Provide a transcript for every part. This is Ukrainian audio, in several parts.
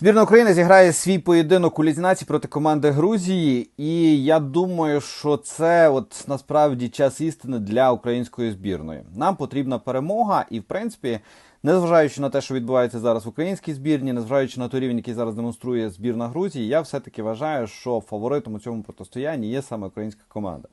Збірна України зіграє свій поєдинок у лізінації проти команди Грузії, і я думаю, що це от насправді час істини для української збірної. Нам потрібна перемога, і в принципі, незважаючи на те, що відбувається зараз в українській збірні, незважаючи на той рівень, який зараз демонструє збірна Грузії, я все-таки вважаю, що фаворитом у цьому протистоянні є саме українська команда.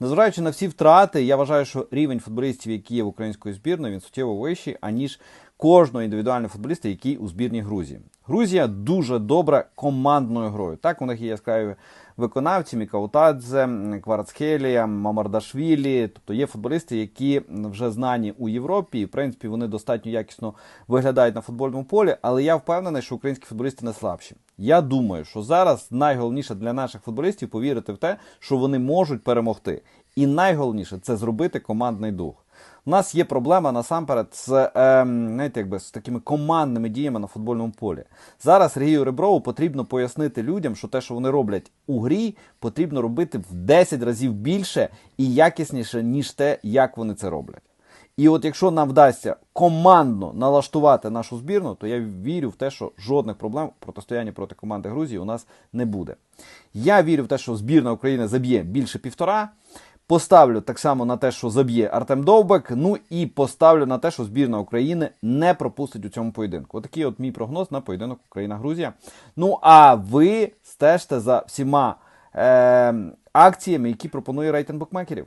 Незважаючи на всі втрати, я вважаю, що рівень футболістів, які є в української збірної, він суттєво вищий, аніж кожного індивідуального футболіста, який у збірній Грузії. Грузія дуже добра командною грою. Так, у них є яскраві виконавці: Мікаутадзе, Кварацхелія, Мамардашвілі. Тобто є футболісти, які вже знані у Європі, і в принципі вони достатньо якісно виглядають на футбольному полі. Але я впевнений, що українські футболісти не слабші. Я думаю, що зараз найголовніше для наших футболістів повірити в те, що вони можуть перемогти. І найголовніше це зробити командний дух. У нас є проблема насамперед з, е, знаєте, якби, з такими командними діями на футбольному полі. Зараз Сергію Реброву потрібно пояснити людям, що те, що вони роблять у грі, потрібно робити в 10 разів більше і якісніше, ніж те, як вони це роблять. І от якщо нам вдасться командно налаштувати нашу збірну, то я вірю в те, що жодних проблем в протистоянні проти команди Грузії у нас не буде. Я вірю в те, що збірна України заб'є більше півтора. Поставлю так само на те, що заб'є Артем Довбек. Ну і поставлю на те, що збірна України не пропустить у цьому поєдинку. Отакий от мій прогноз на поєдинок Україна-Грузія. Ну а ви стежте за всіма е- акціями, які пропонує рейтинг букмекерів.